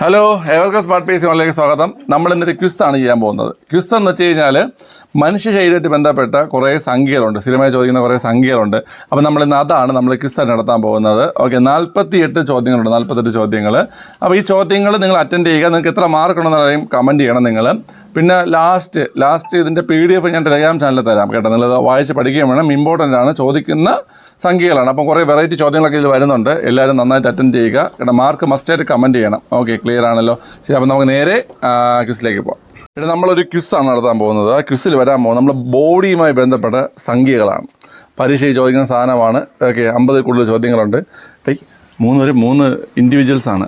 Hello ഏവർക്കും smart pace ഓൺലൈനിലേക്ക് സ്വാഗതം. നമ്മൾ ഇന്നൊരു ആണ് ചെയ്യാൻ പോകുന്നത്. ക്വിസ് എന്ന് വെച്ച് കഴിഞ്ഞാൽ മനുഷ്യ ശരീരമായിട്ട് ബന്ധപ്പെട്ട കുറേ സംഖ്യകളുണ്ട്. സ്ഥിരമായി ചോദിക്കുന്ന കുറേ സംഖ്യകളുണ്ട്. അപ്പോൾ നമ്മൾ ഇന്ന് അതാണ് നമ്മൾ ക്വിസ് നടത്താൻ പോകുന്നത്. ഓക്കെ നാൽപ്പത്തി എട്ട് ചോദ്യങ്ങളുണ്ട് നാൽപ്പത്തെട്ട് ചോദ്യങ്ങൾ അപ്പോൾ ഈ ചോദ്യങ്ങൾ നിങ്ങൾ അറ്റൻഡ് ചെയ്യുക. നിങ്ങൾക്ക് എത്ര മാർക്ക് ഉണ്ടെന്ന് പറയും കമന്റ് ചെയ്യണം നിങ്ങൾ പിന്നെ ലാസ്റ്റ് ലാസ്റ്റ് ഇതിന്റെ പി ഡി എഫ് ഞാൻ ടെലഗ്രാം ചാനലിൽ തരാം കേട്ടോ. നിങ്ങളത് വായിച്ച് പഠിക്കുകയും വേണം. ഇമ്പോർട്ടന്റ് ആണ്. ചോദിക്കുന്ന സംഖ്യകളാണ്. അപ്പം കുറേ വെറൈറ്റി ചോദ്യങ്ങളൊക്കെ ഇതിൽ വരുന്നുണ്ട്. എല്ലാവരും നന്നായിട്ട് അറ്റൻഡ് ചെയ്യുക. കേട്ടോ മാർക്ക് മസ്റ്റായിട്ട് കമന്റ് ചെയ്യണം. ഓക്കെ ക്ലിയർ ആണല്ലോ. ശരി അപ്പം നമുക്ക് നേരെ ക്വിസിലേക്ക് പോകാം ഇവിടെ നമ്മളൊരു ക്വിസ്സാണ് നടത്താൻ പോകുന്നത്. ആ ക്വിസിൽ വരാൻ പോകുന്നത് നമ്മൾ ബോഡിയുമായി ബന്ധപ്പെട്ട സംഖ്യകളാണ്. പരീക്ഷയിൽ ചോദിക്കുന്ന സാധനമാണ്. ഓക്കെ അമ്പത് കൂടുതൽ ചോദ്യങ്ങളുണ്ട്. ടൈ മൂന്ന് പേര് മൂന്ന് ഇൻഡിവിജ്വൽസാണ്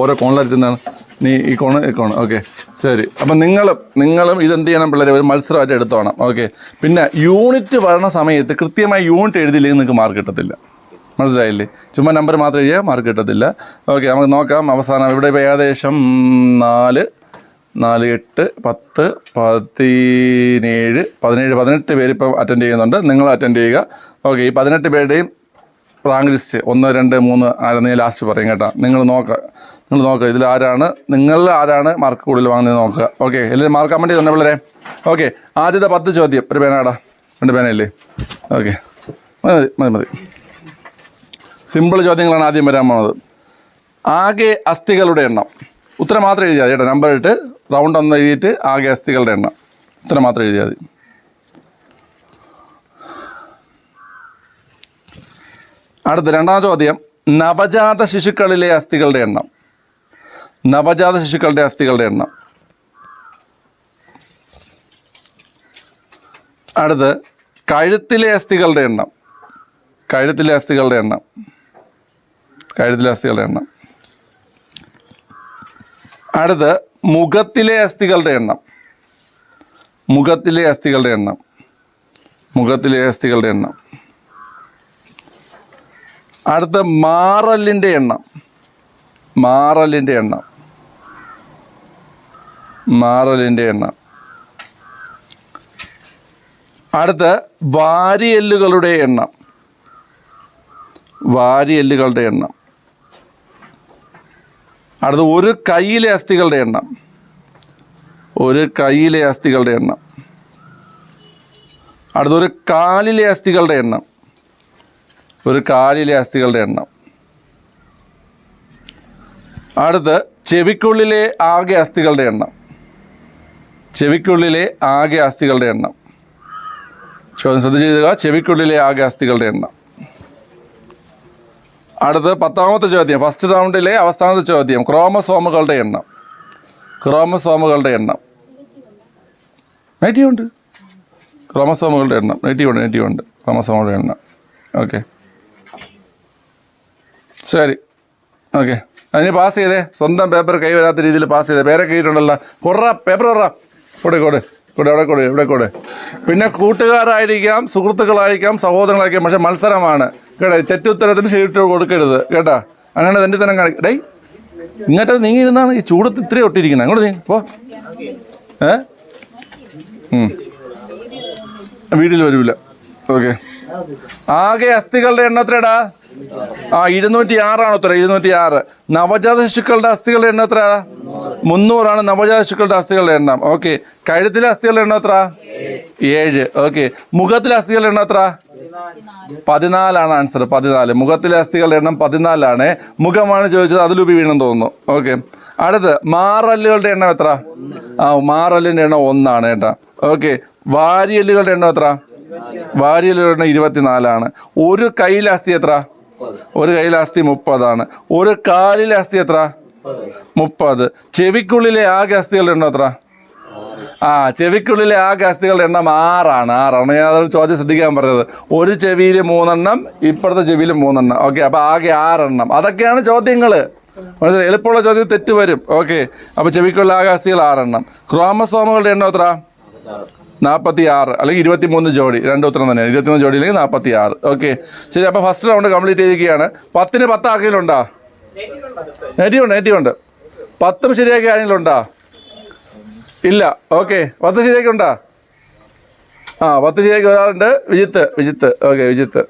ഓരോ കോണിലായിട്ടിരുന്നാണ് നീ ഈ കോണ് ഈ കോണ് ഓക്കെ ശരി. അപ്പം നിങ്ങളും നിങ്ങളും ഇതെന്ത് ചെയ്യണം പിള്ളേരെ? ഒരു മത്സരമായിട്ട് എടുത്തോണം. ഓക്കെ പിന്നെ യൂണിറ്റ് വരണ സമയത്ത് കൃത്യമായി യൂണിറ്റ് എഴുതിയില്ലെങ്കിൽ നിങ്ങൾക്ക് മാർക്ക് കിട്ടത്തില്ല. മനസ്സിലായില്ലേ? ചുമ്മാ നമ്പർ മാത്രം എഴുതിയാൽ മാർക്ക് കിട്ടത്തില്ല. ഓക്കെ നമുക്ക് നോക്കാം. അവസാനം ഇവിടെ ഇപ്പോൾ ഏകദേശം നാല് നാല് എട്ട് പത്ത് പതിനേഴ് പതിനേഴ് പതിനെട്ട് പേര് ഇപ്പം അറ്റൻഡ് ചെയ്യുന്നുണ്ട്. നിങ്ങൾ അറ്റൻഡ് ചെയ്യുക. ഓക്കെ ഈ പതിനെട്ട് പേരുടെയും റാങ്ക് ലിസ്റ്റ് ഒന്ന് രണ്ട് മൂന്ന് ആരെന്ന് ഞാൻ ലാസ്റ്റ് പറയും കേട്ടോ. നിങ്ങൾ നോക്കുക നിങ്ങൾ നോക്കുക ഇതിൽ ആരാണ് നിങ്ങളിൽ ആരാണ് മാർക്ക് കൂടുതൽ വാങ്ങുന്നത് നോക്കുക. ഓക്കെ എല്ലാവരും മാർക്ക് കമന്റ് തന്നെ പിള്ളേരെ. ഓക്കെ ആദ്യത്തെ പത്ത് ചോദ്യം. ഒരു പേനാടാ. രണ്ട് പേനയില്ലേ? ഓക്കെ മതി മതി മതി. സിമ്പിൾ ചോദ്യങ്ങളാണ് ആദ്യം വരാൻ പോകുന്നത് ആകെ അസ്ഥികളുടെ എണ്ണം. ഉത്തരം മാത്രം എഴുതിയാൽ മതി നമ്പർ ഇട്ട് റൗണ്ട് ഒന്ന് എഴുതിയിട്ട് ആകെ അസ്ഥികളുടെ എണ്ണം. ഉത്തരം മാത്രം എഴുതിയാൽ മതി. അടുത്ത രണ്ടാം ചോദ്യം. നവജാത ശിശുക്കളിലെ അസ്ഥികളുടെ എണ്ണം. നവജാത ശിശുക്കളുടെ അസ്ഥികളുടെ എണ്ണം. അടുത്ത് കഴുത്തിലെ അസ്ഥികളുടെ എണ്ണം. കഴുത്തിലെ അസ്ഥികളുടെ എണ്ണം. അസ്ഥികളുടെ എണ്ണം. അടുത്ത് മുഖത്തിലെ അസ്ഥികളുടെ എണ്ണം. മുഖത്തിലെ അസ്ഥികളുടെ എണ്ണം. മുഖത്തിലെ അസ്ഥികളുടെ എണ്ണം. അടുത്ത മാറലിന്റെ എണ്ണം. മാറലിന്റെ എണ്ണം. മാറലിന്റെ എണ്ണം. അടുത്ത് വാരിയെല്ലുകളുടെ എണ്ണം. വാരിയെല്ലുകളുടെ എണ്ണം. അടുത്ത ഒരു കൈയിലെ അസ്ഥികളുടെ എണ്ണം. ഒരു കൈയിലെ അസ്ഥികളുടെ എണ്ണം. അടുത്ത ഒരു കാലിലെ അസ്ഥികളുടെ എണ്ണം. ഒരു കാലിലെ അസ്ഥികളുടെ എണ്ണം. അടുത്ത് ചെവിക്കുള്ളിലെ ആകെ അസ്ഥികളുടെ എണ്ണം. ചെവിക്കുള്ളിലെ ആകെ അസ്ഥികളുടെ എണ്ണം. ചോദ്യം ചെയ്തുക ചെവിക്കുള്ളിലെ ആകെ അസ്ഥികളുടെ എണ്ണം. അടുത്ത് പത്താമത്തെ ചോദ്യം. ഫസ്റ്റ് റൗണ്ടിലെ അവസാനത്തെ ചോദ്യം. ക്രോമസോമുകളുടെ എണ്ണം. ക്രോമസോമുകളുടെ എണ്ണം. നെഗറ്റീവ് ഉണ്ട്. ക്രോമസോമുകളുടെ എണ്ണം. നെഗറ്റീവ് ഉണ്ട് നെഗറ്റീവ് ഉണ്ട്. ക്രോമസോമുകളുടെ എണ്ണം. ഓക്കെ ശരി. ഓക്കെ അതിന് പാസ് ചെയ്തേ. സ്വന്തം പേപ്പർ കൈ വരാത്ത രീതിയിൽ പാസ് ചെയ്തേ. പേരെ കൈയിട്ടുണ്ടല്ലോ കൊറ പേപ്പർ കൊറ കൊടു. കൊടു എവിടെ കൂടെ ഇവിടെ കൂടെ. പിന്നെ കൂട്ടുകാരായിരിക്കാം സുഹൃത്തുക്കളായിരിക്കാം സഹോദരങ്ങളായിരിക്കാം പക്ഷെ മത്സരമാണ്. കേട്ടോ തെറ്റുത്തരത്തിന് ശരിയിട്ട് കൊടുക്കരുത്. കേട്ടാ അങ്ങനെ തന്നെ തന്നെ കാണിക്ക ഇങ്ങോട്ട് ഇങ്ങോട്ട് നീങ്ങിയിരുന്നാണ് ഈ ചൂടത്ത് ഇത്രയും ഒട്ടിയിരിക്കുന്നത്. അങ്ങോട്ട് നീ പോ. ഏ? വീട്ടിൽ വരൂല. ഓക്കെ. ആകെ അസ്ഥികളുടെ എണ്ണത്രടാ ആ ഇരുന്നൂറ്റി ആറാണ് ഇരുന്നൂറ്റി ആറ് നവജാത ശിശുക്കളുടെ അസ്ഥികളുടെ എണ്ണം എത്ര മുന്നൂറാണ് നവജാത ശിശുക്കളുടെ അസ്ഥികളുടെ എണ്ണം. ഓക്കെ കഴുത്തിലെ അസ്ഥികളുടെ എണ്ണം എത്ര? ഏഴ്. ഓക്കെ മുഖത്തിലെ അസ്ഥികളുടെ എണ്ണം എത്ര? പതിനാലാണ് ആൻസർ പതിനാല്. മുഖത്തിലെ അസ്ഥികളുടെ എണ്ണം പതിനാലാണ്. മുഖമാണ് ചോദിച്ചത് അതിലുപി വീണെന്ന് തോന്നുന്നു. ഓക്കെ അടുത്ത് മാറല്ലുകളുടെ എണ്ണം എത്ര? ആ മാറല്ലിന്റെ എണ്ണം ഒന്നാണ് കേട്ടോ ഓക്കെ വാരിയല്ലുകളുടെ എണ്ണം എത്ര? വാരിയല്ലുകളുടെ എണ്ണം ഇരുപത്തിനാലാണ്. ഒരു കയ്യിലെ അസ്ഥി എത്ര? ഒരു കയ്യിലെ അസ്ഥി മുപ്പതാണ്. ഒരു കാലിലെ അസ്ഥി എത്ര? മുപ്പത്. ചെവിക്കുള്ളിലെ ആകെ അസ്ഥികളുടെ എണ്ണം എത്ര? ആ ചെവിക്കുള്ളിലെ ആകെ അസ്ഥികളുടെ എണ്ണം ആറാണ് ആറാണ്. ഞാൻ അതൊരു ചോദ്യം ശ്രദ്ധിക്കാൻ പറഞ്ഞത്. ഒരു ചെവിയിൽ മൂന്നെണ്ണം ഇപ്പുറത്തെ ചെവിയിൽ മൂന്നെണ്ണം. ഓക്കെ അപ്പോൾ ആകെ ആറെണ്ണം. അതൊക്കെയാണ് ചോദ്യങ്ങൾ മനസ്സിലായി? എളുപ്പമുള്ള ചോദ്യം തെറ്റ് വരും. ഓക്കെ അപ്പോൾ ചെവിക്കുള്ള ആകെ അസ്ഥികൾ ആറെണ്ണം. ക്രോമസോമുകളുടെ എണ്ണം എത്ര? നാൽപ്പത്തി ആറ് അല്ലെങ്കിൽ ഇരുപത്തി മൂന്ന് ജോഡി. രണ്ട് ഉത്തരം തന്നെയാണ്. ഇരുപത്തി മൂന്ന് ജോഡി അല്ലെങ്കിൽ നാൽപ്പത്തി ആറ് ഓക്കെ ശരി അപ്പോൾ ഫസ്റ്റ് റൗണ്ട് കംപ്ലീറ്റ് ചെയ്തിരിക്കുകയാണ്. പത്തിന് പത്ത് ആർക്കെങ്കിലും ഉണ്ടോ? നെറ്റീവ് ഉണ്ട് നെഗറ്റീവ് ഉണ്ട്. പത്തും ശരിയാക്കിയ ആരെങ്കിലും ഉണ്ടോ ഇല്ല ഓക്കെ പത്ത് ശരിയാക്കി ഉണ്ടോ? ആ പത്ത് ശരിയാക്കി ഒരാളുണ്ട്. വിജിത്ത് വിജിത്ത് ഓക്കെ വിജിത്ത്.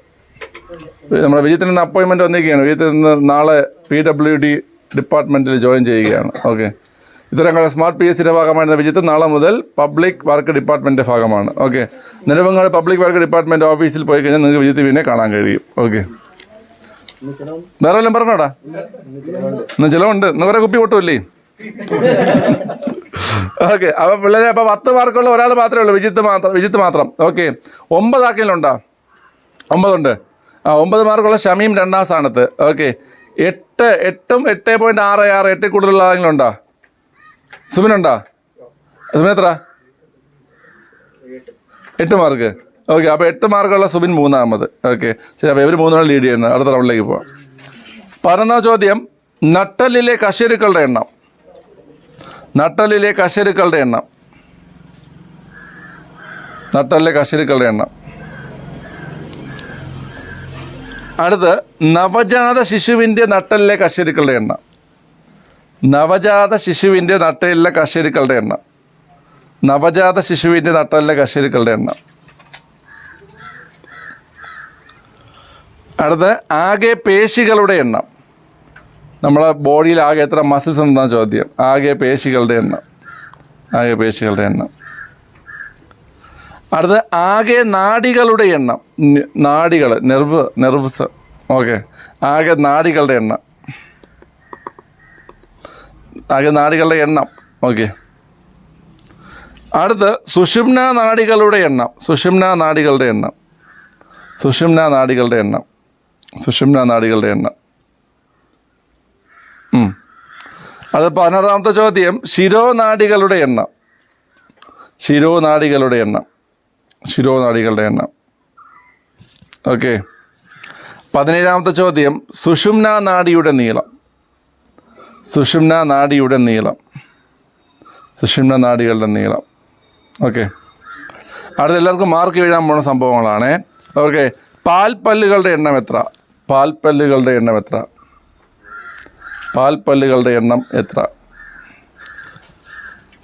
നമ്മുടെ വിജിത്തിന് ഇന്ന് അപ്പോയിൻമെന്റ് വന്നിരിക്കുകയാണ്. വിജിത്ത് ഇന്ന് നാളെ പി ഡബ്ല്യു ഡി ഡിപ്പാർട്ട്മെന്റിൽ ജോയിൻ ചെയ്യുകയാണ്. ഓക്കെ ഇത്തരം സ്മാർട്ട് പി എസ് സിയുടെ ഭാഗമായിരുന്ന വിജിത്ത് നാളെ മുതൽ പബ്ലിക് വർക്ക് ഡിപ്പാർട്ട്മെന്റിന്റെ ഭാഗമാണ്. Okay Nilavangad public work department ഓഫീസിൽ പോയി കഴിഞ്ഞാൽ നിങ്ങൾക്ക് വിജിത്ത് കാണാൻ കഴിയും. ഓക്കെ വേറെ വല്ലതും പറഞ്ഞോടാ. ഇന്ന് ചിലവുണ്ട്. ഇന്ന് കുറെ കുപ്പി പൊട്ടുമല്ലേ ഓക്കെ അപ്പം പിള്ളേരെ അപ്പം പത്ത് മാർക്കുള്ള ഒരാൾ മാത്രമേ ഉള്ളൂ. വിജിത്ത് മാത്രം വിജിത്ത് മാത്രം. ഓക്കെ ഒമ്പതാക്കിലുണ്ടോ ഒമ്പതുണ്ട്. ആ ഒമ്പത് മാർക്കുള്ള ഷമീം രണ്ടാം സ്ഥാനത്ത്. ഓക്കെ എട്ട് എട്ടും എട്ട് പോയിന്റ് ആറ് ആറ് എട്ടിൽ കൂടുതലുള്ള ആരെങ്കിലും ഉണ്ടോ? സുമിനുണ്ടോ? സുമിനെത്ര എട്ട് മാർക്ക്. ഓക്കെ അപ്പോൾ എട്ട് മാർക്കുള്ള സുബിൻ മൂന്നാമത്. ഓക്കെ ശരി അപ്പോൾ ഇവർ മൂന്നാൾ ലീഡ് ചെയ്യുന്നത് അടുത്ത റൗണ്ടിലേക്ക് പോവാം. പതിനൊന്നാം ചോദ്യം നട്ടലിലെ കശേരുക്കളുടെ എണ്ണം. നട്ടലിലെ കശേരുക്കളുടെ എണ്ണം. നട്ടലിലെ കശേരുക്കളുടെ എണ്ണം. അടുത്ത് നവജാത ശിശുവിന്റെ നട്ടലിലെ കശേരുക്കളുടെ എണ്ണം. നവജാത ശിശുവിന്റെ നട്ടലിലെ കശേരുക്കളുടെ എണ്ണം. നവജാത ശിശുവിന്റെ നട്ടലിലെ കശേരുക്കളുടെ എണ്ണം. അടുത്ത് ആകെ പേശികളുടെ എണ്ണം. നമ്മളെ ബോഡിയിൽ ആകെ എത്ര മസിൽസ് എന്നാണ് ചോദ്യം. ആകെ പേശികളുടെ എണ്ണം. ആകെ പേശികളുടെ എണ്ണം. അടുത്ത ആകെ നാടികളുടെ എണ്ണം. നാടികൾ നെർവ് നെർവ്സ് ഓക്കെ ആകെ നാടികളുടെ എണ്ണം. ആകെ നാടികളുടെ എണ്ണം. ഓക്കെ അടുത്ത് സുഷുമ്ന നാടികളുടെ എണ്ണം. സുഷുമ്ന നാടികളുടെ എണ്ണം. സുഷുമ്ന നാടികളുടെ എണ്ണം. സുഷുമ്ന നാടികളുടെ എണ്ണം. അത് പതിനാറാമത്തെ ചോദ്യം. ശിരോനാടികളുടെ എണ്ണം. ശിരോനാടികളുടെ എണ്ണം. ശിരോനാടികളുടെ എണ്ണം. ഓക്കെ. പതിനേഴാമത്തെ ചോദ്യം. സുഷുമ്ന നാടിയുടെ നീളം. സുഷുമ്ന നാടിയുടെ നീളം. സുഷുമ്ന നാടികളുടെ നീളം. ഓക്കെ. അടുത്ത എല്ലാവർക്കും മാർക്ക് എഴുതാൻ പോകുന്ന സംഭവങ്ങളാണ്. ഓക്കെ. പാൽപ്പല്ലുകളുടെ എണ്ണം എത്ര? പാൽപ്പല്ലുകളുടെ എണ്ണം എത്ര? പാൽപ്പല്ലുകളുടെ എണ്ണം എത്ര?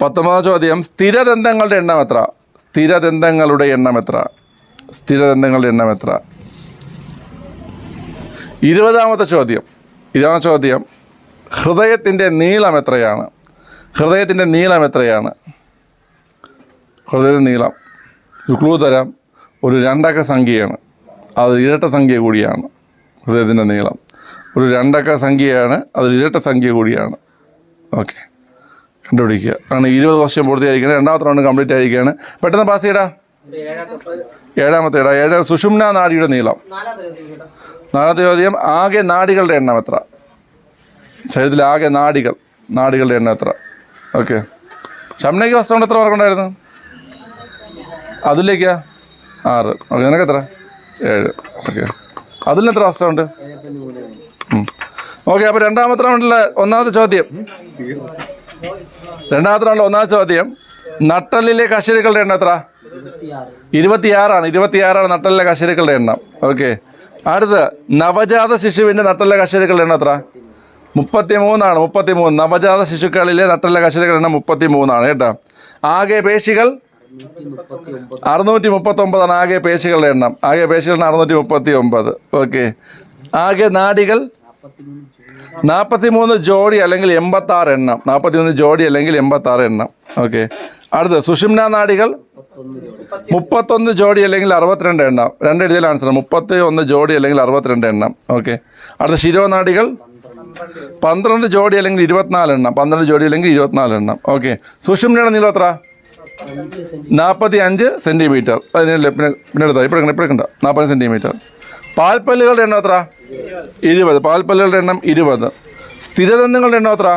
പത്തൊമ്പതാം ചോദ്യം സ്ഥിരദന്തങ്ങളുടെ എണ്ണം എത്ര? സ്ഥിരദന്തങ്ങളുടെ എണ്ണം എത്ര? സ്ഥിരദന്തങ്ങളുടെ എണ്ണം എത്ര? ഇരുപതാമത്തെ ചോദ്യം. ഇരുപതാം ചോദ്യം. ഹൃദയത്തിന്റെ നീളം എത്രയാണ്? ഹൃദയത്തിന്റെ നീളം എത്രയാണ്? ഹൃദയത്തിന്റെ നീളം. ഒരു ക്ലൂ തരാം. ഒരു രണ്ടക്ക സംഖ്യയാണ്. അതൊരു ഇരട്ട സംഖ്യ കൂടിയാണ്. ഹൃദയത്തിന്റെ നീളം. ഒരു രണ്ടക്ക സംഖ്യയാണ് അത് ഇരട്ട സംഖ്യ കൂടിയാണ്. ഓക്കെ. കണ്ടുപിടിക്കുക. അങ്ങനെ ഇരുപത് വർഷം പൂർത്തിയായിരിക്കണം രണ്ടാമത്തെ റൗണ്ട് കംപ്ലീറ്റ് ആയിരിക്കുകയാണ്. പെട്ടെന്ന് പാസ് ചെയ്യടാ. ഏഴാമത്തെ ഇടാ ഏഴാം സുഷുമ്ന നാടിയുടെ നീളം. നാലാമത്തെ ചോദ്യം ആകെ നാടികളുടെ എണ്ണം എത്ര? ശരീരത്തിൽ ആകെ നാടികൾ നാടികളുടെ എണ്ണം എത്ര? ഓക്കെ. ഷംനയ്ക്ക് റൗണ്ട് എത്ര മാർക്കുണ്ടായിരുന്നു അതിലേക്കാ? ആറ്. ഓക്കെ നിനക്ക് എത്ര ഏഴ്. ഓക്കെ. അതിൽ എത്ര റൗണ്ട് ഓക്കെ അപ്പോൾ രണ്ടാമത്തെ റൗണ്ടിലെ ഒന്നാമത്തെ ചോദ്യം. രണ്ടാമത്തെ റൗണ്ടിലെ ഒന്നാമത്തെ ചോദ്യം. നട്ടലിലെ കശേരികളുടെ എണ്ണം എത്ര? ഇരുപത്തിയാറാണ്. ഇരുപത്തിയാറാണ് നട്ടലിലെ കശേരികളുടെ എണ്ണം. ഓക്കെ അടുത്ത് നവജാത ശിശുവിന്റെ നട്ടലിലെ കശേരികളുടെ എണ്ണം എത്ര? മുപ്പത്തി മൂന്നാണ് മുപ്പത്തി മൂന്ന് നവജാത ശിശുക്കളിലെ നട്ടലിലെ കശേരികളുടെ എണ്ണം മുപ്പത്തി മൂന്നാണ് കേട്ടോ. ആകെ പേശികൾ അറുന്നൂറ്റി മുപ്പത്തി ഒമ്പതാണ് ആകെ പേശികളുടെ എണ്ണം. ആകെ പേശികളുടെ അറുന്നൂറ്റി മുപ്പത്തി ഒമ്പത്. ഓക്കെ. ആകെ നാടികൾ? നാൽപ്പത്തി മൂന്ന് ജോഡി അല്ലെങ്കിൽ എൺപത്തി ആറ് എണ്ണം. നാൽപ്പത്തി മൂന്ന് ജോഡി അല്ലെങ്കിൽ എൺപത്തി ആറ് എണ്ണം. ഓക്കെ. അടുത്ത് സുഷിംന നാടികൾ? മുപ്പത്തൊന്ന് ജോഡി. അല്ലെങ്കിൽ അറുപത്തിരണ്ട് എണ്ണം. രണ്ട് എഴുതിയാൽ ആൻസർ മുപ്പത്തി ഒന്ന് ജോഡി അല്ലെങ്കിൽ അറുപത്തിരണ്ട് എണ്ണം. ഓക്കെ. അടുത്ത ശിരോനാടികൾ പന്ത്രണ്ട്. ജോഡി അല്ലെങ്കിൽ ഇരുപത്തിനാല് എണ്ണം. പന്ത്രണ്ട് ജോഡി അല്ലെങ്കിൽ ഇരുപത്തിനാല് എണ്ണം. ഓക്കെ. സുഷിംനയുടെ നീളം എത്ര? നാൽപ്പത്തി അഞ്ച് സെന്റിമീറ്റർ അതിനല്ലേ പിന്നെ പിന്നെ എടുത്താൽ ഇപ്പോൾ ഇപ്പോൾ എടുക്കണ്ട. നാൽപ്പത് സെന്റിമീറ്റർ പാൽപ്പല്ലുകളുടെ എണ്ണം എത്ര ഇരുപത്. പാൽപ്പല്ലുകളുടെ എണ്ണം ഇരുപത്. സ്ഥിരദന്തങ്ങളുടെ എണ്ണം എത്ര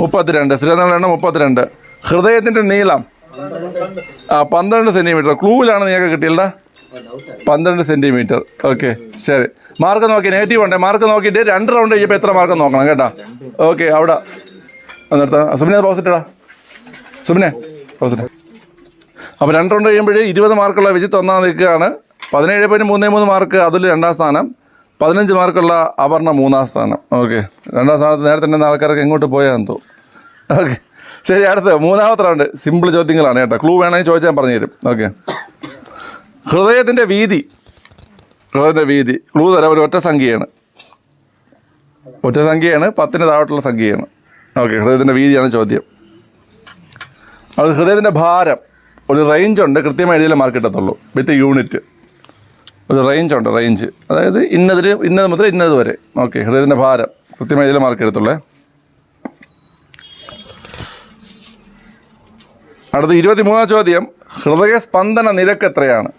മുപ്പത്തിരണ്ട്. സ്ഥിരതങ്ങളുടെ എണ്ണം മുപ്പത്തിരണ്ട്. ഹൃദയത്തിന്റെ നീളം? ആ പന്ത്രണ്ട് സെന്റിമീറ്റർ ക്ലൂവിലാണ് നിങ്ങൾക്ക് കിട്ടിയല്ല പന്ത്രണ്ട് സെന്റിമീറ്റർ ഓക്കെ ശരി. മാർക്ക് നോക്കി നെഗറ്റീവ് ഉണ്ട്? മാർക്ക് നോക്കിയിട്ട് രണ്ട് റൗണ്ട് കഴിയുമ്പോൾ എത്ര മാർക്ക് നോക്കണം കേട്ടോ? ഓക്കെ അവിടെ. നിർത്താം സുമിനെ പോസിറ്റീവാ സുമിനെ പോസിറ്റീവ് അപ്പോൾ രണ്ട് റൗണ്ട് കഴിയുമ്പോഴേ ഇരുപത് മാർക്കുള്ള വിജിത്ത് ഒന്നാം നിൽക്കുകയാണ്. പതിനേഴ് പോയിന്റ് മൂന്നേ മൂന്ന് മാർക്ക് അതിൽ രണ്ടാം സ്ഥാനം. പതിനഞ്ച് മാർക്കുള്ള അപർണ മൂന്നാം സ്ഥാനം. ഓക്കെ. രണ്ടാം സ്ഥാനത്ത് നേരത്തെ തന്നെ ആൾക്കാരൊക്കെ എങ്ങോട്ട് പോയാന്ന് തോന്നുന്നു ഓക്കെ. ശരി അടുത്ത മൂന്നാമത്തെ റൗണ്ട് സിമ്പിൾ ചോദ്യങ്ങളാണ് കേട്ടോ. ക്ലൂ വേണമെങ്കിൽ ചോദിച്ചാൽ പറഞ്ഞു തരും. ഓക്കെ. ഹൃദയത്തിന്റെ വീതി. ഹൃദയത്തിന്റെ വീതി. ക്ലൂ തരാം ഒരു ഒറ്റ സംഖ്യയാണ്. ഒറ്റ സംഖ്യയാണ് പത്തിന് താഴോട്ടുള്ള സംഖ്യയാണ്. ഓക്കെ ഹൃദയത്തിന്റെ വീതിയാണ് ചോദ്യം. അത് ഹൃദയത്തിന്റെ ഭാരം. ഒരു റേഞ്ച് ഉണ്ട്. കൃത്യമായി എഴുതിയാലേ മാർക്ക് കിട്ടത്തുള്ളൂ. വിത്ത് യൂണിറ്റ് ഒരു റേഞ്ച് ഉണ്ട് റേഞ്ച് അതായത് ഇന്നതിന് ഇന്നത് മുതൽ ഇന്നത് വരെ. ഓക്കെ ഹൃദയത്തിന്റെ ഭാരം. കൃത്യമായി എഴുതിയാലേ മാർക്ക് എടുത്തുള്ളേ അടുത്ത ഇരുപത്തിമൂന്നാം ചോദ്യം. ഹൃദയസ്പന്ദന നിരക്ക് എത്രയാണ്?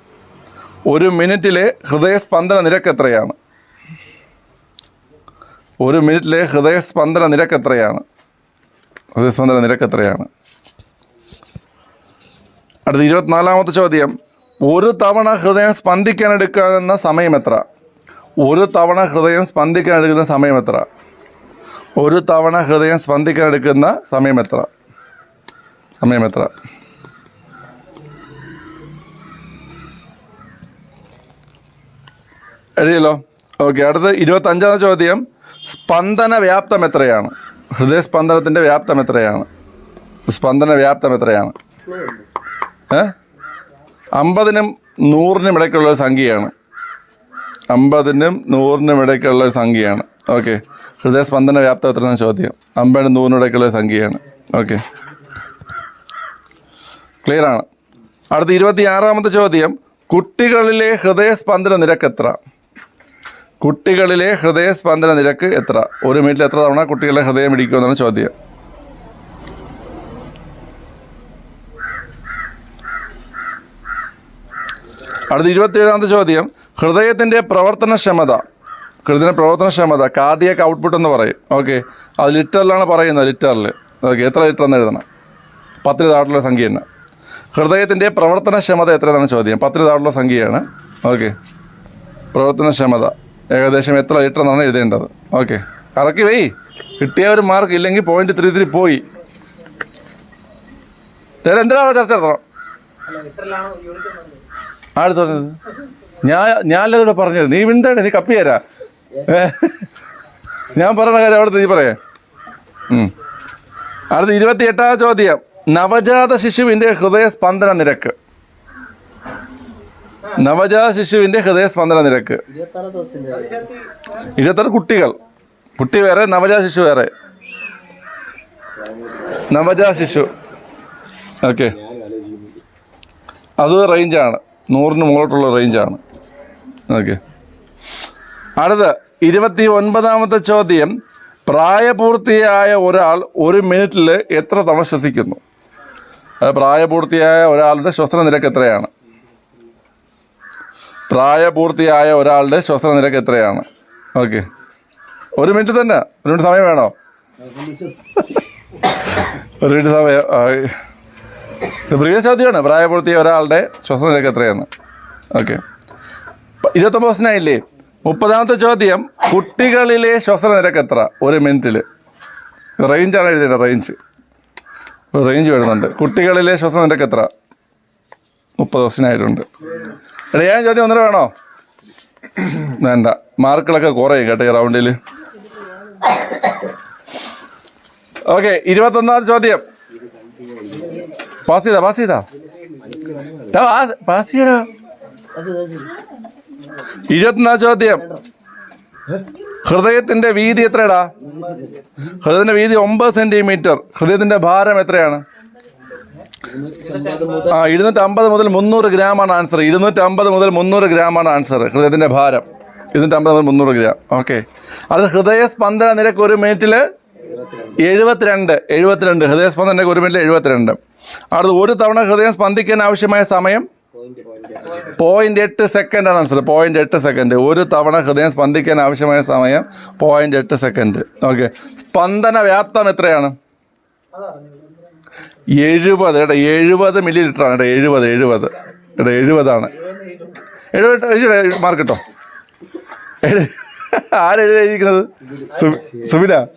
ഒരു മിനിറ്റിലെ ഹൃദയസ്പന്ദന നിരക്ക് എത്രയാണ്? ഒരു മിനിറ്റിലെ ഹൃദയസ്പന്ദന നിരക്ക് എത്രയാണ്? ഹൃദയസ്പന്ദന നിരക്ക് എത്രയാണ്? അടുത്ത ഇരുപത്തിനാലാമത്തെ ചോദ്യം. ഒരു തവണ ഹൃദയം സ്പന്ദിക്കാൻ എടുക്കുന്ന സമയം എത്ര? ഒരു തവണ ഹൃദയം സ്പന്ദിക്കാൻ എടുക്കുന്ന സമയം എത്ര? ഒരു തവണ ഹൃദയം സ്പന്ദിക്കാൻ എടുക്കുന്ന സമയം എത്ര? സമയം എത്ര? എഴുതിയല്ലോ? ഓക്കെ അടുത്ത ഇരുപത്തഞ്ചാമത്തെ ചോദ്യം. സ്പന്ദന വ്യാപ്തം എത്രയാണ്? ഹൃദയസ്പന്ദനത്തിന്റെ വ്യാപ്തം എത്രയാണ്? സ്പന്ദന വ്യാപ്തം എത്രയാണ്? അമ്പതിനും നൂറിനും ഇടയ്ക്കുള്ള ഒരു സംഖ്യയാണ്. അമ്പതിനും നൂറിനും ഇടയ്ക്കുള്ള ഒരു സംഖ്യയാണ്. ഓക്കെ. ഹൃദയസ്പന്ദന വ്യാപ്തം എത്രയാണ് ചോദ്യം? അമ്പതിനും നൂറിനും ഇടയ്ക്കുള്ള സംഖ്യയാണ്. ഓക്കെ. ക്ലിയർ ആണ്. അടുത്ത ഇരുപത്തി ആറാമത്തെ ചോദ്യം. കുട്ടികളിലെ ഹൃദയസ്പന്ദന നിരക്ക് എത്ര? കുട്ടികളിലെ ഹൃദയസ്പന്ദന നിരക്ക് എത്ര? ഒരു മിനിറ്റിൽ എത്ര തവണ കുട്ടികളുടെ ഹൃദയം ഇടിക്കുമെന്നാണ് ചോദ്യം. അടുത്ത ഇരുപത്തിയേഴാമത്തെ ചോദ്യം. ഹൃദയത്തിന്റെ പ്രവർത്തനക്ഷമത. ഹൃദയ പ്രവർത്തനക്ഷമത കാർഡിയക് ഔട്ട്പുട്ട് എന്ന് പറയും. ഓക്കെ അത് ലിറ്ററിലാണ് പറയുന്നത് ലിറ്ററിൽ ഓക്കെ എത്ര ലിറ്റർ എന്ന് എഴുതണം? പത്തിന് താഴെയുള്ള സംഖ്യ തന്നെ. ഹൃദയത്തിന്റെ പ്രവർത്തനക്ഷമത എത്രയെന്നാണ് ചോദ്യം. പത്തിന് താഴെയുള്ള സംഖ്യയാണ്. ഓക്കെ പ്രവർത്തനക്ഷമത. ഏകദേശം എത്ര ലിറ്റർ എന്നാണ് എഴുതേണ്ടത്. ഓക്കെ കറക്കി വെയ് കിട്ടിയ ഒരു മാർക്ക് ഇല്ലെങ്കിൽ പോയിന്റ് ത്രീ ത്രീ പോയി. എന്തിനാണ് ചർച്ച നടത്തണം? ആര് പറഞ്ഞത്? ഞാൻ ഞാനല്ലേ ഇവിടെ പറഞ്ഞത്. നീ വിണ്ടാണ് നീ കപ്പി തരാ. ഞാൻ പറയുന്ന കാര്യം അവിടെ നീ പറയേ. അടുത്ത ഇരുപത്തി എട്ടാം ചോദ്യം. നവജാത ശിശുവിന്റെ ഹൃദയ സ്പന്ദന നിരക്ക്. നവജാത ശിശുവിന്റെ ഹൃദയ സ്പന്ദന നിരക്ക്. ഇരുപത്താറ് കുട്ടികൾ. കുട്ടി വേറെ നവജാത ശിശു വേറെ. നവജാത ശിശു. ഓക്കെ. അത് റേഞ്ചാണ് നൂറിന് മുകളിലോട്ടുള്ള റേഞ്ചാണ് ഓക്കെ അടുത്ത് ഇരുപത്തി ഒൻപതാമത്തെ ചോദ്യം. പ്രായപൂർത്തിയായ ഒരാൾ ഒരു മിനിറ്റിൽ എത്ര തവണ ശ്വസിക്കുന്നു? അത് പ്രായപൂർത്തിയായ ഒരാളുടെ ശ്വസന നിരക്ക് എത്രയാണ്? പ്രായപൂർത്തിയായ ഒരാളുടെ ശ്വസന നിരക്ക് എത്രയാണ്? ഓക്കെ ഒരു മിനിറ്റ് തന്നെ. ഒരു മിനിറ്റ് സമയം വേണോ? ഒരു മിനിറ്റ് സമയം. പ്രീവിയസ് ചോദ്യമാണ്. പ്രായപൂർത്തിയ ഒരാളുടെ ശ്വസന നിരക്ക് എത്രയാണ്? ഓക്കെ. ഇരുപത്തൊമ്പത് ദിവസത്തിനായില്ലേ? മുപ്പതാമത്തെ ചോദ്യം കുട്ടികളിലെ ശ്വസന നിരക്ക് എത്ര? ഒരു മിനിറ്റിൽ റേഞ്ചാണ് എഴുതിയത് റേഞ്ച് റേഞ്ച് വരുന്നുണ്ട്. കുട്ടികളിലെ ശ്വസന നിരക്ക് എത്ര? മുപ്പത് ദിവസത്തിനായിട്ടുണ്ട്. എടാ ഞാൻ ചോദ്യം ഒന്നര വേണോ? വേണ്ട. മാർക്കുകളൊക്കെ കുറയും കേട്ടോ ഈ റൗണ്ടിൽ ഓക്കെ ഇരുപത്തൊന്നാമത്തെ ചോദ്യം. പാസ് ചെയ്താ പാസ് ചെയ്താ. പാസ് ചെയ്യടാ. ഇരുപത്തിനാ ചോദ്യം. ഹൃദയത്തിന്റെ വീതി എത്രയടാ? ഹൃദയത്തിന്റെ വീതി ഒമ്പത് സെന്റിമീറ്റർ. ഹൃദയത്തിന്റെ ഭാരം എത്രയാണ്? ആ ഇരുന്നൂറ്റി അമ്പത് മുതൽ മുന്നൂറ് ഗ്രാമാണ് ആൻസർ. ഇരുന്നൂറ്റി അമ്പത് മുതൽ മുന്നൂറ് ഗ്രാമാണ് ആൻസർ. ഹൃദയത്തിന്റെ ഭാരം. ഇരുന്നൂറ്റി അമ്പത് മുതൽ മുന്നൂറ് ഗ്രാം. ഓക്കെ. അത് ഹൃദയസ്പന്ദന നിരക്ക് ഒരു മിനിറ്റിൽ എഴുപത്തിരണ്ട്. എഴുപത്തിരണ്ട്. ഹൃദയസ്പന്ദന ഒരു മിനിറ്റിൽ എഴുപത്തിരണ്ട്. അടുത്ത് ഒരു തവണ ഹൃദയം സ്പന്ദിക്കാൻ ആവശ്യമായ സമയം? പോയിന്റ് എട്ട് സെക്കൻഡ് ആണ് ആൻസർ പോയിന്റ് എട്ട് സെക്കൻഡ് ഒരു തവണ ഹൃദയം സ്പന്ദിക്കാൻ ആവശ്യമായ സമയം. പോയിന്റ് എട്ട് സെക്കൻഡ് ഓക്കെ സ്പന്ദന വ്യാപ്തം എത്രയാണ്? എഴുപത്. എടാ എഴുപത് മില്ലി ലിറ്റർ ആണ്. എടാ എഴുപത് എഴുപത്. എടാ എഴുപതാണ്. എഴുപത് എഴുതി മാർക്ക് കിട്ടോ എഴു ആരെഴുതി എഴുതിയിരിക്കുന്നത്? സു- സുബിന.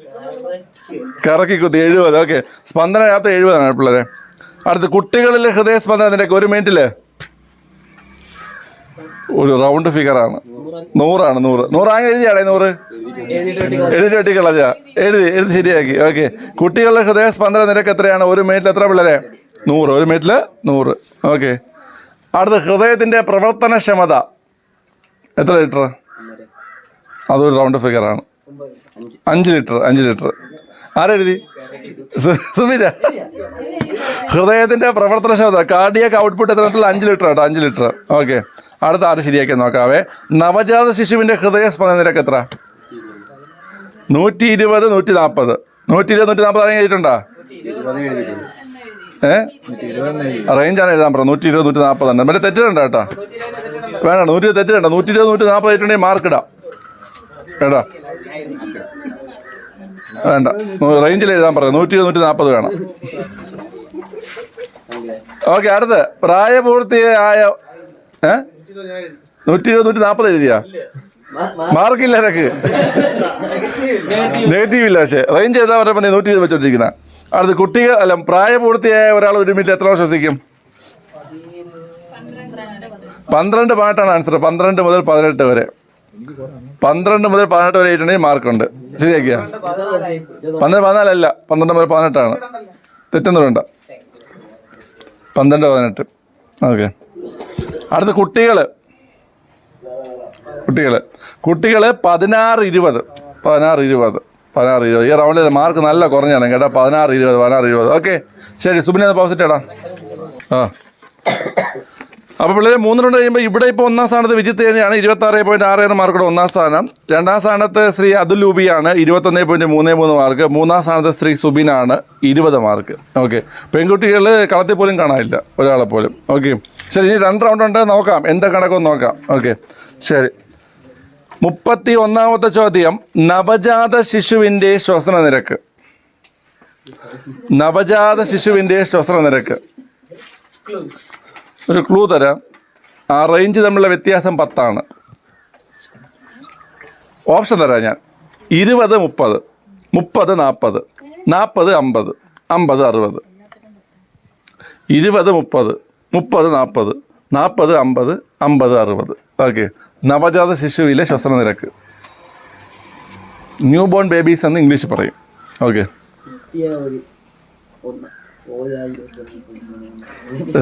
കറക്കി കുത്തി. എഴുപത്. ഓക്കെ സ്പന്ദന വ്യാപ്തം എഴുപതാണ് പിള്ളേരെ. അടുത്ത് കുട്ടികളിലെ ഹൃദയസ്പന്ദന നിരക്ക് ഒരു മിനിറ്റിൽ ഒരു റൗണ്ട് ഫിഗറാണ്. നൂറാണ് നൂറ്. നൂറാങ്ങ് എഴുതിയാടേ നൂറ്? എഴുതി വെട്ടി എഴുതി എഴുതി ശരിയാക്കി. ഓക്കെ. കുട്ടികളുടെ ഹൃദയസ്പന്ദന നിരക്ക് എത്രയാണ്? ഒരു മിനിറ്റിൽ എത്ര പിള്ളേരെ? നൂറ്. ഒരു മിനിറ്റിൽ നൂറ്. ഓക്കെ. അടുത്ത ഹൃദയത്തിന്റെ പ്രവർത്തനക്ഷമത എത്ര ലിറ്റർ അതൊരു റൗണ്ട് ഫിഗറാണ്. അഞ്ച് ലിറ്റർ അഞ്ച് ലിറ്റർ ആരെഴുതി? സുമിത. ഹൃദയത്തിന്റെ പ്രവർത്തനക്ഷമത കാർഡിയക്ക് ഔട്ട്പുട്ട് എത്രത്തിൽ അഞ്ച് ലിറ്റർ കേട്ടോ അഞ്ച് ലിറ്റർ ഓക്കെ അടുത്ത ആറ് ശരിയാക്കി നോക്കാവേ. നവജാത ശിശുവിന്റെ ഹൃദയ സ്പന്ദന നിരക്ക് എത്ര? നൂറ്റി ഇരുപത് നൂറ്റി നാൽപ്പത് നൂറ്റി ഇരുപത് നൂറ്റി നാൽപ്പത് ആരെങ്കിലും എഴുതിയിട്ടുണ്ടോ റേഞ്ചാണ് എഴുതാൻ പറഞ്ഞത്. നൂറ്റി ഇരുപത് നൂറ്റി നാൽപ്പത് ഉണ്ട് മറ്റേ തെറ്റിടണ്ട കേട്ടോ. വേണ്ട നൂറ്റി ഇരുപത് തെറ്റിട്ടുണ്ട് നൂറ്റി ഇരുപത് നൂറ്റി നാൽപ്പത് ആയിട്ടുണ്ടെങ്കിൽ മാർക്ക് ഇടാം. കേട്ടോ? വേണ്ട. റേഞ്ചിൽ എഴുതാൻ പറയാം. നൂറ്റി നൂറ്റി നാൽപ്പത് വേണം. ഓക്കെ അടുത്ത്. പ്രായപൂർത്തിയായ ഏ? നൂറ്റി നൂറ്റി നാൽപ്പത് എഴുതിയാ? മാർക്കില്ല എനക്ക് നെഗറ്റീവ് ഇല്ല പക്ഷേ. റേഞ്ച് എഴുതാൻ പറയുമ്പോൾ നൂറ്റി ഇരുപത് വെച്ചോണ്ടിരിക്കുന്ന. അടുത്ത് കുട്ടികൾ അല്ല പ്രായപൂർത്തിയായ ഒരാൾ ഒരു മിനിറ്റ് എത്ര ശ്വസിക്കും പന്ത്രണ്ട് പാട്ടാണ് ആൻസർ പന്ത്രണ്ട് മുതൽ പതിനെട്ട് വരെ. പന്ത്രണ്ട് മുതൽ പതിനെട്ട് വരെ ആയിട്ടുണ്ടെങ്കിൽ മാർക്കുണ്ട്. ശരിയാക്കിയ? പന്ത്രണ്ട് പതിനാലല്ല പന്ത്രണ്ട് മുതൽ പതിനെട്ടാണ്. തെറ്റൊന്നും വേണ്ട പന്ത്രണ്ട് പതിനെട്ട്. ഓക്കെ. അടുത്ത കുട്ടികൾ കുട്ടികൾ കുട്ടികൾ പതിനാറ് ഇരുപത്. പതിനാറ് ഇരുപത്. പതിനാറ് ഇരുപത്. ഈ റൗണ്ടിൽ മാർക്ക് നല്ല കുറഞ്ഞാണ് കേട്ടോ. പതിനാറ് ഇരുപത് പതിനാറ് ഇരുപത്. ഓക്കെ. ശരി സുബിനെ പോസിറ്റ് ഇടാം ആ. അപ്പോൾ പിള്ളേർ മൂന്ന് റൗണ്ട് കഴിയുമ്പോൾ ഇവിടെ ഇപ്പോൾ ഒന്നാം സ്ഥാനത്ത് വിജിത്ത് തന്നെയാണ് ഇരുപത്തി ആറ് പോയിന്റ് ആറ് ആറ് മാർക്കോടെ ഒന്നാം സ്ഥാനം. രണ്ടാം സ്ഥാനത്ത് ശ്രീ അതുൽ ലൂബിയാണ് ഇരുപത്തൊന്ന് പോയിന്റ് മൂന്ന് മൂന്ന് മാർക്ക് മൂന്നാം സ്ഥാനത്ത് ശ്രീ സുബിനാണ് ഇരുപത് മാർക്ക് ഓക്കെ പെൺകുട്ടികൾ കളത്തിൽ പോലും കാണാനില്ല ഒരാളെ പോലും. ഓക്കെ ശരി ഇനി രണ്ട് റൗണ്ട് ഉണ്ട്. നോക്കാം. എന്താ കണക്കൊന്ന് നോക്കാം. ഓക്കെ ശരി. മുപ്പത്തി ഒന്നാമത്തെ ചോദ്യം. നവജാത ശിശുവിന്റെ ശ്വസന നിരക്ക്. നവജാത ശിശുവിന്റെ ശ്വസന നിരക്ക്. ഒരു ക്ലൂ തരാം. ആ റേഞ്ച് തമ്മിലുള്ള വ്യത്യാസം പത്താണ്. ഓപ്ഷൻ തരാം ഞാൻ. ഇരുപത് മുപ്പത്. മുപ്പത് നാൽപ്പത് നാൽപ്പത് അമ്പത്. അമ്പത് അറുപത്. ഇരുപത് മുപ്പത്. മുപ്പത് നാൽപ്പത് നാൽപ്പത് അമ്പത്. അമ്പത് അറുപത്. ഓക്കെ നവജാത ശിശുവിലെ ശ്വസന നിരക്ക് ന്യൂ ബോൺ ബേബീസ് എന്ന് ഇംഗ്ലീഷ് പറയും. Okay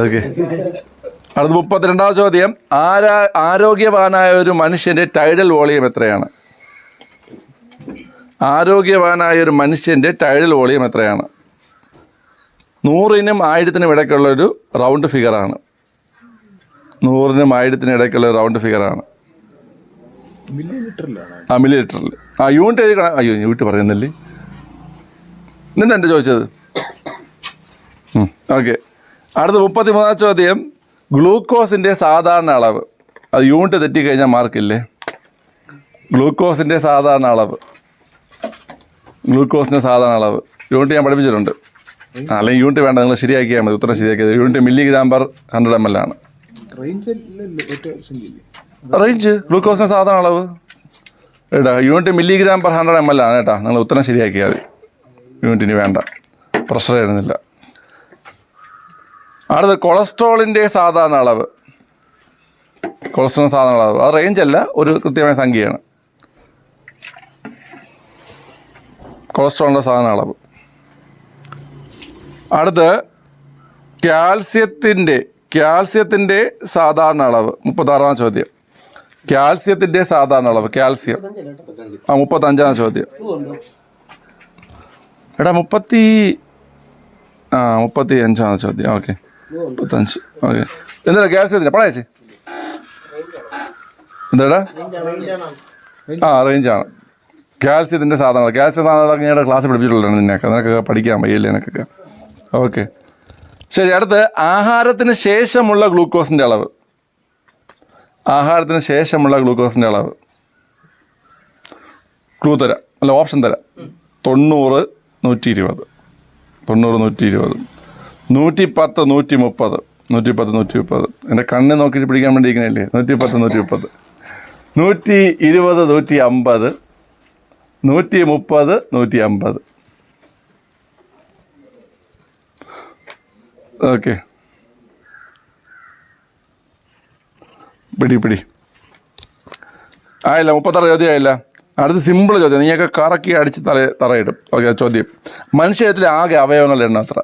okay. അടുത്ത മുപ്പത്തിരണ്ടാം ചോദ്യം. ആരാ ആരോഗ്യവാനായ ഒരു മനുഷ്യന്റെ ടൈഡൽ വോളിയം എത്രയാണ്? ആരോഗ്യവാനായ ഒരു മനുഷ്യന്റെ ടൈഡൽ വോളിയം എത്രയാണ്? നൂറിനും ആയിരത്തിനും ഇടയ്ക്കുള്ള ഒരു റൗണ്ട് ഫിഗറാണ് നൂറിനും ആയിരത്തിനും ഇടയ്ക്കുള്ള റൗണ്ട് ഫിഗറാണ് ആ മില്ലി ലിറ്ററിൽ ആ യൂണിറ്റ് എഴുതി അയ്യോ യൂണിറ്റ് പറയുന്നില്ലേ? നിന്നെ ചോദിച്ചത്? ഓക്കെ അടുത്ത മുപ്പത്തി മൂന്നാം ചോദ്യം. ഗ്ലൂക്കോസിന്റെ സാധാരണ അളവ്. അത് യൂണിറ്റ് തെറ്റിക്കഴിഞ്ഞാൽ മാർക്കില്ലേ ഗ്ലൂക്കോസിന്റെ സാധാരണ അളവ്. ഗ്ലൂക്കോസിന്റെ സാധാരണ അളവ്. യൂണിറ്റ് ഞാൻ പഠിപ്പിച്ചിട്ടുണ്ട്. അല്ലെങ്കിൽ യൂണിറ്റ് വേണ്ട നിങ്ങൾ ശരിയാക്കിയാൽ മതി. ഉത്തരം ശരിയാക്കിയത് unit milligram per hundred M L ആണ്. റേഞ്ച് ഗ്ലൂക്കോസിന്റെ സാധാരണ അളവ്? ഏട്ടാ unit milligram per hundred M L ആണ് കേട്ടാ. നിങ്ങൾ ഉത്തരം ശരിയാക്കിയാൽ മതി. യൂണിറ്റിന് വേണ്ട. പ്രഷർ വരുന്നില്ല അടുത്ത കൊളസ്ട്രോളിന്റെ സാധാരണ അളവ്. കൊളസ്ട്രോളിന്റെ സാധാരണ അളവ്. അത് റേഞ്ച് അല്ല ഒരു കൃത്യമായ സംഖ്യയാണ്. കൊളസ്ട്രോളിന്റെ സാധാരണ അളവ്. അടുത്ത് കാൽസ്യത്തിന്റെ കാൽസ്യത്തിന്റെ സാധാരണ അളവ്. മുപ്പത്താറാം ചോദ്യം. കാൽസ്യത്തിന്റെ സാധാരണ അളവ് കാൽസ്യം. ആ മുപ്പത്തഞ്ചാം ചോദ്യം. എടാ മുപ്പത്തി ആ മുപ്പത്തി അഞ്ചാം ചോദ്യം. ഓക്കെ. മുപ്പത്തഞ്ച് ഓക്കെ. എന്താ കാൽസ്യത്തിന്റെ ചേച്ചി എന്താടാ? ആ റേഞ്ചാണ്. കാൽസ്യത്തിന്റെ സാധനങ്ങൾ കാൽസ്യ സാധനങ്ങളൊക്കെ ഞാൻ ക്ലാസ് പഠിപ്പിച്ചിട്ടുള്ളതാണ് നിന്നെയൊക്കെ. നിനക്കൊക്കെ പഠിക്കാൻ വയ്യല്ലേ നിനക്കൊക്കെ? ഓക്കെ. ശരി അടുത്ത് ആഹാരത്തിന് ശേഷമുള്ള ഗ്ലൂക്കോസിന്റെ അളവ്. ആഹാരത്തിന് ശേഷമുള്ള ഗ്ലൂക്കോസിന്റെ അളവ്. ക്ലൂ തരാം. അല്ല ഓപ്ഷൻ തരാം. തൊണ്ണൂറ് നൂറ്റി ഇരുപത് തൊണ്ണൂറ് നൂറ്റി ഇരുപത് നൂറ്റി പത്ത് നൂറ്റി മുപ്പത് നൂറ്റി പത്ത് നൂറ്റി മുപ്പത് എന്റെ കണ്ണ് നോക്കിയിട്ട് പിടിക്കാൻ വേണ്ടി ഇരിക്കണല്ലേ നൂറ്റി പത്ത് നൂറ്റി മുപ്പത് നൂറ്റി ഇരുപത് നൂറ്റി അമ്പത് നൂറ്റി മുപ്പത് നൂറ്റി അമ്പത് ഓക്കെ. പിടി പിടി. ആയില്ല മുപ്പത്താറ് ചോദ്യം ആയില്ല അടുത്ത സിമ്പിൾ ചോദ്യം. നീയൊക്കെ കറക്കി അടിച്ച് തല തറയിടും. ഓക്കെ ചോദ്യം. മനുഷ്യത്തിലെ ആകെ അവയവങ്ങളുടെ എണ്ണം എത്ര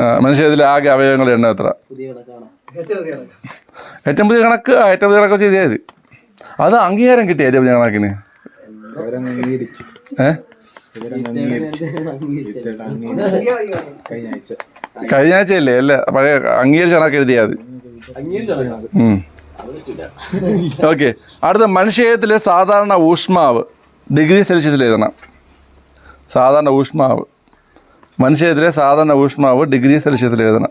ആ, മനുഷ്യത്തിലെ ആകെ അവയവങ്ങളുടെ എണ്ണം എത്ര? ഏറ്റവും പുതിയ കണക്ക്. ഏറ്റവും പുതിയ കണക്ക് ചെയ്താൽ മതി. അത് അംഗീകാരം കിട്ടി ഏറ്റവും പുതിയ കണക്കിന്? കഴിഞ്ഞ ആഴ്ച. കഴിഞ്ഞ ആഴ്ചയല്ലേ അല്ല? പഴയ അംഗീകരിച്ച കണക്ക് എഴുതിയാൽ മതി. ഓക്കെ. അടുത്ത മനുഷ്യത്തിലെ സാധാരണ ഊഷ്മാവ്. ഡിഗ്രി സെൽഷ്യസിൽ എഴുതണം. സാധാരണ ഊഷ്മാവ്. മനുഷ്യത്തിലെ സാധാരണ ഊഷ്മാവ് ഡിഗ്രി സെൽഷ്യസിൽ എഴുതണം.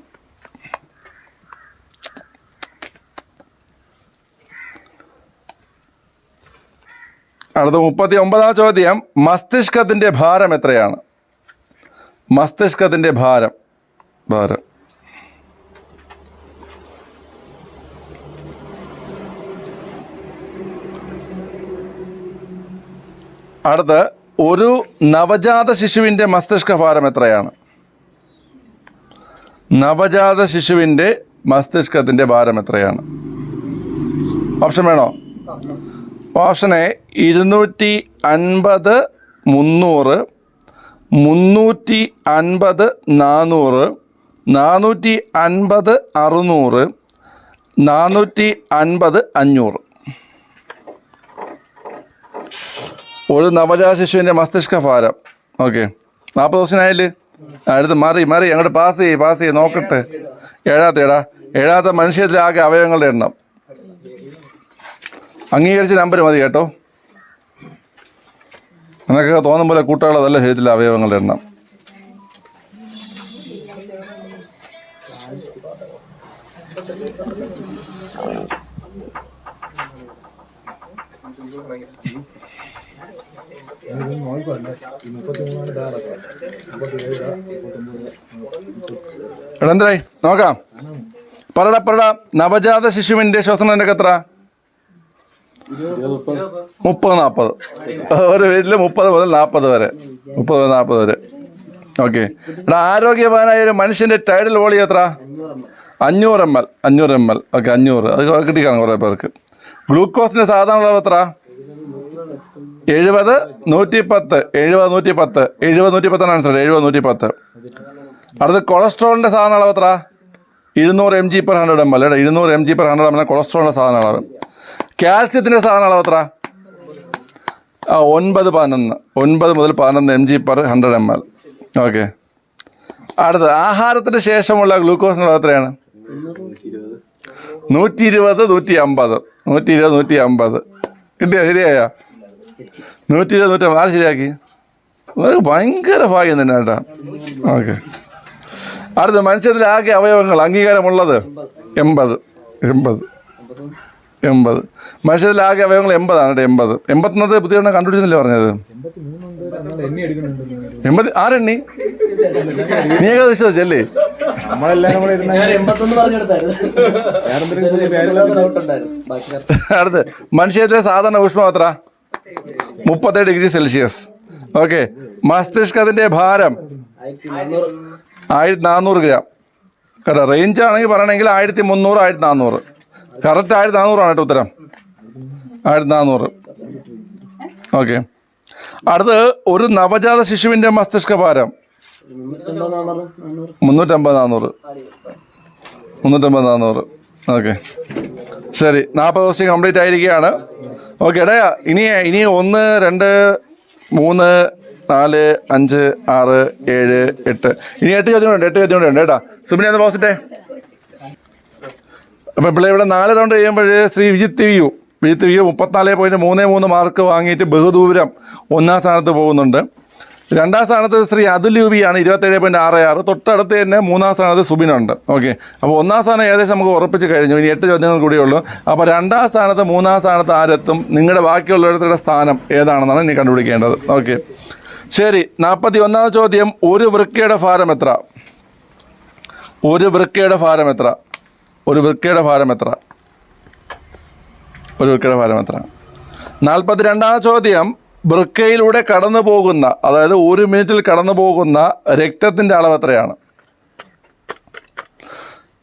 അടുത്ത മുപ്പത്തി ഒമ്പതാം ചോദ്യം മസ്തിഷ്കത്തിന്റെ ഭാരം എത്രയാണ്? മസ്തിഷ്കത്തിന്റെ ഭാരം. ഭാരം. അടുത്ത് ഒരു നവജാത ശിശുവിന്റെ മസ്തിഷ്ക ഭാരം എത്രയാണ്? നവജാത ശിശുവിന്റെ മസ്തിഷ്കത്തിന്റെ ഭാരം എത്രയാണ്? ഓപ്ഷൻ വേണോ? ഓപ്ഷൻ എ ഇരുന്നൂറ്റി അൻപത് മുന്നൂറ് മുന്നൂറ്റി അൻപത് നാനൂറ് നാനൂറ്റി അൻപത് അറുന്നൂറ് നാനൂറ്റി അൻപത് അഞ്ഞൂറ്. ഒരു നവജാത ശിശുവിന്റെ മസ്തിഷ്ക ഭാരം. ഓക്കെ. നാൽപ്പത് ദിവസത്തിനായില്ലേ അടുത്ത് മാറി മാറി അങ്ങോട്ട് പാസ് ചെയ്യ് പാസ് ചെയ്യ് നോക്കട്ടെ. ഏഴാത്ത ഏടാ ഏഴാത്ത മനുഷ്യത്തിലാകെ അവയവങ്ങളുടെ എണ്ണം. അംഗീകരിച്ച നമ്പർ മതി കേട്ടോ. നിനക്കൊക്കെ തോന്നും പോലെ കൂട്ടുകളതല്ല ശരീരത്തിലെ അവയവങ്ങളുടെ എണ്ണം. എന്തായി നോക്കാം പറടാ പറടാ. നവജാത ശിശുവിന്റെ ശ്വസന നിരക്ക് എത്ര? മുപ്പത് നാൽപ്പത് ഒരു വീട്ടിൽ മുപ്പത് മുതൽ നാൽപ്പത് വരെ. മുപ്പത് മുതൽ നാൽപ്പത് വരെ. ഓക്കെ. എടാ ആരോഗ്യവാനായ ഒരു മനുഷ്യന്റെ ടൈഡൽ വോളി എത്ര? അഞ്ഞൂറ് എം എൽ. അഞ്ഞൂറ് എം എൽ. ഓക്കെ അഞ്ഞൂറ്. അത് കിട്ടിക്കാണ് കുറേ പേർക്ക്. ഗ്ലൂക്കോസിന്റെ സാധാരണ അളവ് എത്ര? എഴുപത് നൂറ്റി പത്ത് എഴുപത് നൂറ്റി പത്ത് എഴുപത് നൂറ്റി പത്താണ് ആൻസർ എഴുപത് നൂറ്റി പത്ത് അടുത്ത് കൊളസ്ട്രോളിന്റെ സാധന അളവ് എത്ര? ഇരുന്നൂറ് M G per hundred M L അല്ലേ ഇരുന്നൂറ് M G per hundred M L കൊളസ്ട്രോളിന്റെ സാധന അളവ് കാൽസ്യത്തിന്റെ സാധന അളവ് എത്ര? ആ ഒൻപത് പതിനൊന്ന്. ഒൻപത് മുതൽ പതിനൊന്ന് M G per hundred M L okay. അടുത്ത് ആഹാരത്തിന് ശേഷമുള്ള ഗ്ലൂക്കോസിന്റെ അളവ് എത്രയാണ്? നൂറ്റി ഇരുപത് നൂറ്റി അമ്പത് നൂറ്റി ഇരുപത് നൂറ്റി അമ്പത് കിട്ടിയാ? ശരിയായ? നൂറ്റി ഇരുപത് നൂറ്റി ആര് ശരിയാക്കി? ഒരു ഭയങ്കര ഭാഗ്യം തന്നെ കേട്ടാ. ഓക്കെ. അടുത്ത മനുഷ്യത്തിലെ ആകെ അവയവങ്ങൾ അംഗീകാരമുള്ളത് എൺപത്. എൺപത്. എൺപത്. മനുഷ്യത്തിലെ ആകെ അവയവങ്ങൾ എൺപതാണ് കേട്ടോ എൺപത്. എൺപത്തൊന്നത് പുതിയ എണ്ണം കണ്ടുപിടിച്ചെന്നല്ലേ പറഞ്ഞത്? എൺപത് ആരെണ്ണി? നീയൊക്കെ വിശ്വസിച്ചല്ലേ? അടുത്ത് മനുഷ്യത്തിലെ സാധാരണ ഊഷ്മം എത്ര മുപ്പത്തേഴ് ഡിഗ്രി സെൽഷ്യസ്. ഓക്കെ. മസ്തിഷ്കത്തിന്റെ ഭാരം ആയിരത്തി നാനൂറ് ഗ്രാം. കേട്ടോ റേഞ്ച് ആണെങ്കിൽ പറയണമെങ്കിൽ ആയിരത്തി മുന്നൂറ് ആയിരത്തി നാനൂറ് കറക്റ്റ് ആയിരത്തി നാനൂറാണ് കേട്ടോ ഉത്തരം. ആയിരത്തി നാനൂറ് ഓക്കെ. അടുത്ത് ഒരു നവജാത ശിശുവിന്റെ മസ്തിഷ്ക ഭാരം. മുന്നൂറ്റമ്പത് നാനൂറ് മുന്നൂറ്റമ്പത് നാനൂറ് ഓക്കെ. ശരി നാൽപ്പത് ദിവസം കംപ്ലീറ്റ് ആയിരിക്കുകയാണ്. ഓക്കെ എടാ ഇനി ഇനി ഒന്ന് രണ്ട് മൂന്ന് നാല് അഞ്ച് ആറ് ഏഴ് എട്ട്. ഇനി എട്ട് ചോദ്യങ്ങളുണ്ട് എട്ട് ചോദ്യങ്ങളുണ്ട് കേട്ടോ. സുബിനെ ഒന്ന് പോസിറ്റേ അപ്പം ഇപ്പോൾ ഇവിടെ നാല് റൗണ്ട് കഴിയുമ്പോൾ ശ്രീ വിജിത്ത് വിയു വിജിത്ത് വിയു മുപ്പത്തിനാല് പോയിന്റ് മൂന്ന് മൂന്ന് മാർക്ക് വാങ്ങിയിട്ട് ബഹുദൂരം ഒന്നാം സ്ഥാനത്ത് പോകുന്നുണ്ട്. രണ്ടാം സ്ഥാനത്ത് ശ്രീ അതുൽ യുബിയാണ് ഇരുപത്തേഴ് പോയിന്റ് ആറ് ആറ്. തൊട്ടടുത്ത് തന്നെ മൂന്നാം സ്ഥാനത്ത് സുബിനുണ്ട്. ഓക്കെ അപ്പോൾ ഒന്നാം സ്ഥാനം ഏകദേശം നമുക്ക് ഉറപ്പിച്ച് കഴിഞ്ഞു. ഇനി എട്ട് ചോദ്യങ്ങൾ കൂടിയുള്ളൂ അപ്പോൾ രണ്ടാം സ്ഥാനത്ത് മൂന്നാം സ്ഥാനത്ത് ആരെത്തും? നിങ്ങളുടെ ബാക്കിയുള്ളവരുടെ സ്ഥാനം ഏതാണെന്നാണ് ഇനി കണ്ടുപിടിക്കേണ്ടത്. ഓക്കെ ശരി. നാൽപ്പത്തി ഒന്നാം ചോദ്യം. ഒരു വൃക്കയുടെ ഭാരം എത്ര? ഒരു വൃക്കയുടെ ഭാരം എത്ര? ഒരു വൃക്കയുടെ ഭാരം എത്ര? ഒരു വൃക്കയുടെ ഭാരം എത്ര? നാൽപ്പത്തി രണ്ടാം ചോദ്യം. വൃക്കയിലൂടെ കടന്നു പോകുന്ന അതായത് ഒരു മിനിറ്റിൽ കടന്നു പോകുന്ന രക്തത്തിന്റെ അളവ് എത്രയാണ്?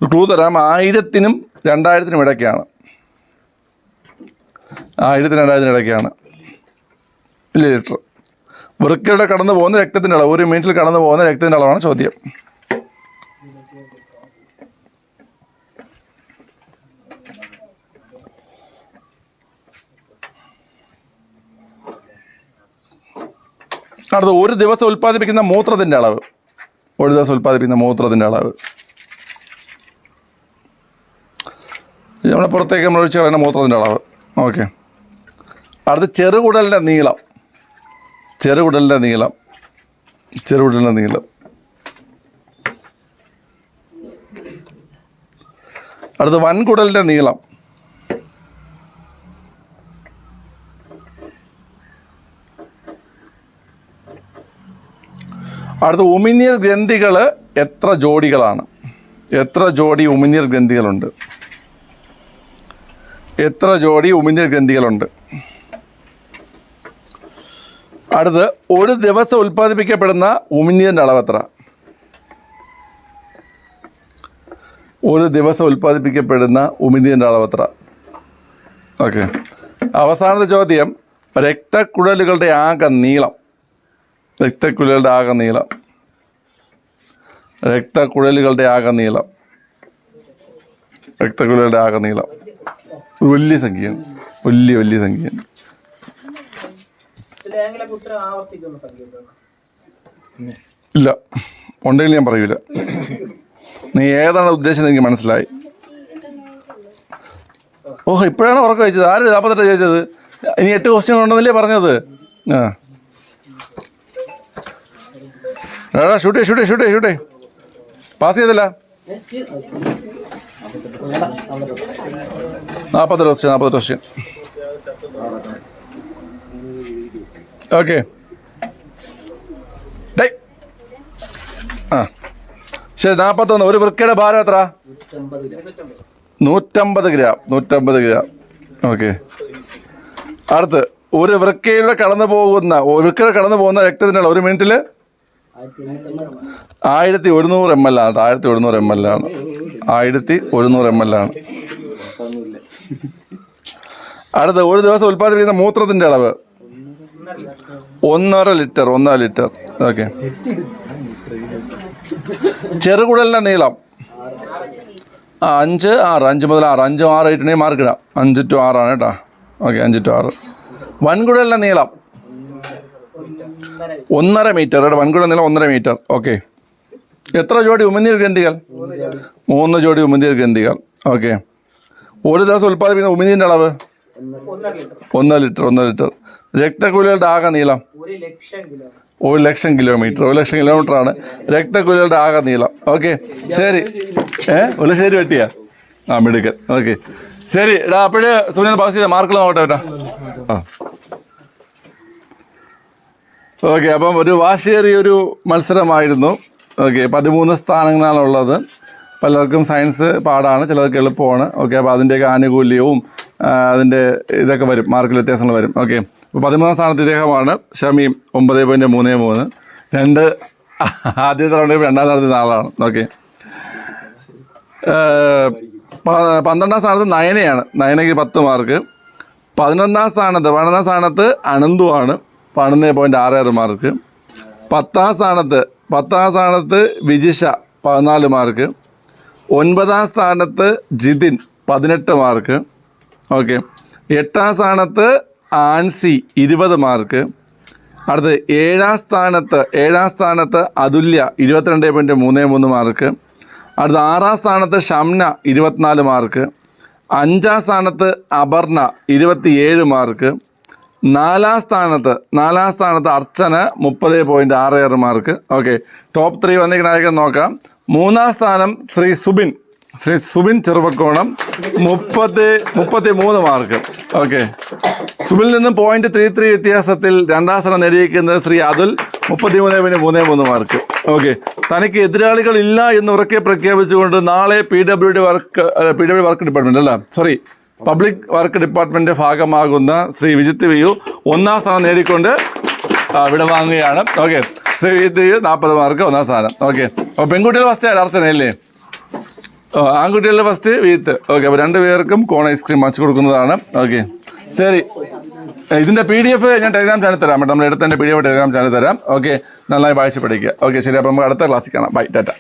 ക്ലൂ തരാം. ആയിരത്തിനും രണ്ടായിരത്തിനും ഇടയ്ക്കാണ്. ആയിരത്തിന് രണ്ടായിരത്തിന് ഇടയ്ക്കാണ്. ലിറ്റർ വൃക്കയുടെ കടന്നു പോകുന്ന രക്തത്തിന്റെ അളവ് ഒരു മിനിറ്റിൽ കടന്നു പോകുന്ന രക്തത്തിന്റെ അളവാണ് ചോദ്യം. അടുത്ത ഒരു ദിവസം ഉൽപ്പാദിപ്പിക്കുന്ന മൂത്രത്തിന്റെ അളവ്. ഒരു ദിവസം ഉൽപ്പാദിപ്പിക്കുന്ന മൂത്രത്തിന്റെ അളവ്. നമ്മുടെ പുറത്തേക്ക് നമ്മൾ ഒഴിച്ച് കളയുന്ന മൂത്രത്തിന്റെ അളവ്. ഓക്കെ. അടുത്ത് ചെറുകുടലിന്റെ നീളം. ചെറുകുടലിന്റെ നീളം. ചെറുകുടലിന്റെ നീളം. അടുത്ത് വൻകുടലിന്റെ നീളം. അടുത്ത ഉമിനീർ ഗ്രന്ഥികൾ എത്ര ജോഡികളാണ്? എത്ര ജോഡി ഉമിനീർ ഗ്രന്ഥികളുണ്ട്? എത്ര ജോഡി ഉമിനീർ ഗ്രന്ഥികളുണ്ട്? അടുത്ത് ഒരു ദിവസം ഉൽപ്പാദിപ്പിക്കപ്പെടുന്ന ഉമിനീരിന്റെ അളവ് എത്ര? ഒരു ദിവസം ഉൽപ്പാദിപ്പിക്കപ്പെടുന്ന ഉമിനീരിന്റെ അളവ് എത്ര? ഓക്കെ. അവസാനത്തെ ചോദ്യം രക്തക്കുഴലുകളുടെ ആകെ നീളം. രക്തക്കുഴലുകളുടെ ആകെ നീളം. രക്തക്കുഴലുകളുടെ ആകെ നീളം. രക്തക്കുഴലുകളുടെ ആകെ നീളം. ഒരു വലിയ സംഖ്യയാണ്. വലിയ വലിയ സംഖ്യയാണ്. ഇല്ല. ഉണ്ടെങ്കിൽ ഞാൻ പറയൂല. നീ ഏതാണ് ഉദ്ദേശം എനിക്ക് മനസ്സിലായി. ഓഹോ ഇപ്പോഴാണ് ഉറക്കം കഴിച്ചത് ആരും നാൽപ്പത്തെട്ട് ചോദിച്ചത് ഇനി എട്ട് ക്വസ്റ്റ്യൻ ഉണ്ടെന്നല്ലേ പറഞ്ഞത്? ആ. എടാ ഷൂട്ടേ ഷൂട്ടേ ഷൂട്ടേ ഷൂട്ടേ പാസ് ചെയ്തില്ല. നാൽപ്പത്തെട്ട് ക്വസ്റ്റ്യൻ നാൽപ്പത്തെട്ട് ക്വസ്റ്റ്യൻ ഓക്കെ ഡേ ആ. ശരി നാൽപ്പത്തൊന്ന് ഒരു വൃക്കയുടെ ഭാരം എത്ര നൂറ്റമ്പത് ഗ്രാം. നൂറ്റമ്പത് ഗ്രാം. ഓക്കെ അടുത്ത് ഒരു വൃക്കയിലൂടെ കടന്നു പോകുന്ന വൃക്കയുടെ കടന്നു പോകുന്ന രക്തത്തിനുള്ള ഒരു മിനിറ്റിൽ ആയിരത്തി ഒരുന്നൂറ് എം എൽ ആണ്. ആയിരത്തി ഒരുന്നൂറ് എം എൽ ആണ്. ആയിരത്തി ഒരുന്നൂറ് എം എൽ ആണ്. അടുത്ത ഒരു ദിവസം ഉൽപ്പാദിപ്പിക്കുന്ന മൂത്രത്തിന്റെ അളവ്. ഒന്നര ലിറ്റർ ഒന്നര ലിറ്റർ. ഓക്കെ. ചെറുകുടലിന്റെ നീളം. അഞ്ച് ആറ് അഞ്ച് മുതൽ ആറ് അഞ്ചും ആറ് ഇട്ടുണ്ടെങ്കിൽ മാർക്ക് ഇടാം. അഞ്ച് ടു ആറാണ് കേട്ടോ. ഓക്കെ അഞ്ച് ടു ആറ്. വൻകുടലിന്റെ നീളം. ഒന്നര മീറ്റർ ഇവിടെ വൻകുട നീളം ഒന്നര മീറ്റർ. ഓക്കെ. എത്ര ജോഡി ഉമിനീർ ഗ്രന്ഥികൾ മൂന്ന് ജോഡി ഉമിനീർ ഗ്രന്ഥികൾ ഓക്കെ. ഒരു ദിവസം ഉൽപ്പാദിപ്പിക്കുന്ന ഉമിനീരിന്റെ അളവ്? ഒന്നര ലിറ്റർ ഒന്നര ലിറ്റർ. രക്തക്കുലികളുടെ ആകെ നീളം? ഒരു ലക്ഷം കിലോ ഒരു ലക്ഷം കിലോമീറ്റർ ഒരു ലക്ഷം കിലോമീറ്റർ ആണ് രക്തക്കുലികളുടെ ആകെ നീളം. ഓക്കെ. ശരി. ഏ? ശരി വെട്ടിയാ? ആ മിടുക്കൻ ഓക്കെ. ശരി. എടാ അപ്പോഴേ സുനിൽ പാസ് ചെയ്ത. മാർക്കുകൾ നോക്കട്ടെ കേട്ടോ. ആ. ഓക്കെ അപ്പം ഒരു വാശിയേറിയ ഒരു മത്സരമായിരുന്നു. ഓക്കെ പതിമൂന്ന് സ്ഥാനങ്ങളാണുള്ളത്. പലർക്കും സയൻസ് പാടാണ് ചിലർക്ക് എളുപ്പമാണ്. ഓക്കെ അപ്പോൾ അതിന്റെയൊക്കെ ആനുകൂല്യവും അതിന്റെ ഇതൊക്കെ വരും മാർക്കിൽ വ്യത്യാസങ്ങൾ വരും. ഓക്കെ അപ്പോൾ പതിമൂന്നാം സ്ഥാനത്ത് ഇദ്ദേഹമാണ് ഷമീം ഒമ്പത് പോയിന്റ് മൂന്ന് മൂന്ന്. രണ്ട് ആദ്യത്തെ റൗണ്ടിൽ രണ്ടാം സ്ഥാനത്ത് നാളാണ്. ഓക്കെ. പന്ത്രണ്ടാം സ്ഥാനത്ത് നയനയാണ്. നയനയ്ക്ക് പത്ത് മാർക്ക്. പതിനൊന്നാം സ്ഥാനത്ത് പതിനൊന്നാം സ്ഥാനത്ത് അനന്തുവാണ്. പതിനൊന്ന് പോയിന്റ് ആറ് ആറ് മാർക്ക് പത്താം സ്ഥാനത്ത് പത്താം സ്ഥാനത്ത് വിജിഷ പതിനാല് മാർക്ക് ഒൻപതാം സ്ഥാനത്ത് ജിതിൻ പതിനെട്ട് മാർക്ക് ഓക്കെ എട്ടാം സ്ഥാനത്ത് ആൻസി ഇരുപത് മാർക്ക് അടുത്ത് ഏഴാം സ്ഥാനത്ത് ഏഴാം സ്ഥാനത്ത് അതുല്യ ഇരുപത്തിരണ്ട് പോയിന്റ് മൂന്ന് മൂന്ന് മാർക്ക് അടുത്ത ആറാം സ്ഥാനത്ത് ഷംന ഇരുപത്തിനാല് മാർക്ക് അഞ്ചാം സ്ഥാനത്ത് അപർണ ഇരുപത്തിയേഴ് മാർക്ക് നാലാം സ്ഥാനത്ത് നാലാം സ്ഥാനത്ത് അർച്ചന മുപ്പത് പോയിന്റ് ആറ് ആറ് മാർക്ക് ഓക്കെ ടോപ്പ് ത്രീ വന്നിരിക്കുന്ന നോക്കാം. മൂന്നാം സ്ഥാനം ശ്രീ സുബിൻ. ശ്രീ സുബിൻ ചെറുവക്കോണം മുപ്പത്തി മുപ്പത്തി മൂന്ന് മാർക്ക് ഓക്കെ സുബിൽ നിന്നും പോയിന്റ് ത്രീ ത്രീ വ്യത്യാസത്തിൽ രണ്ടാം സ്ഥാനം നേടിയിരിക്കുന്നത് ശ്രീ അതുൽ. മുപ്പത്തി മൂന്ന് പോയിന്റ് മൂന്ന് മൂന്ന് മാർക്ക് ഓക്കെ തനിക്ക് എതിരാളികൾ ഇല്ല എന്ന് ഉറക്കെ പ്രഖ്യാപിച്ചുകൊണ്ട് നാളെ P W D work P W work department അല്ല? സോറി പബ്ലിക് വർക്ക് ഡിപ്പാർട്ട്മെന്റ് ഭാഗമാകുന്ന ശ്രീ വിജിത്ത് വിയു ഒന്നാം സ്ഥാനം നേടിക്കൊണ്ട് ആ, ഇവിടെ വാങ്ങുകയാണ് ഓക്കെ. ശ്രീ വിജിത്ത് വിയു നാൽപ്പത് മാർക്ക് ഒന്നാം സ്ഥാനം. ഓക്കെ. അപ്പോൾ പെൺകുട്ടികൾ ഫസ്റ്റ് ഓ ആൺകുട്ടികളുടെ ഫസ്റ്റ് വീത്ത്. ഓക്കെ അപ്പോൾ രണ്ട് പേർക്കും കോൺ ഐസ്ക്രീം വാങ്ങിച്ചു കൊടുക്കുന്നതാണ്. ഓക്കെ. ശരി. ഇതിന്റെ പി ഡി എഫ് ഞാൻ ടെലിഗ്രാം ചാനൽ തരാം നമ്മൾ എടുത്തതിന്റെ P D F Telegram channel തരാം. ഓക്കെ. നന്നായി വായിച്ച് പഠിക്കുക. ഓക്കെ ശരി. അപ്പോൾ നമുക്ക് അടുത്ത ക്ലാസ്സിൽ കാണാം. ബൈ ടാറ്റ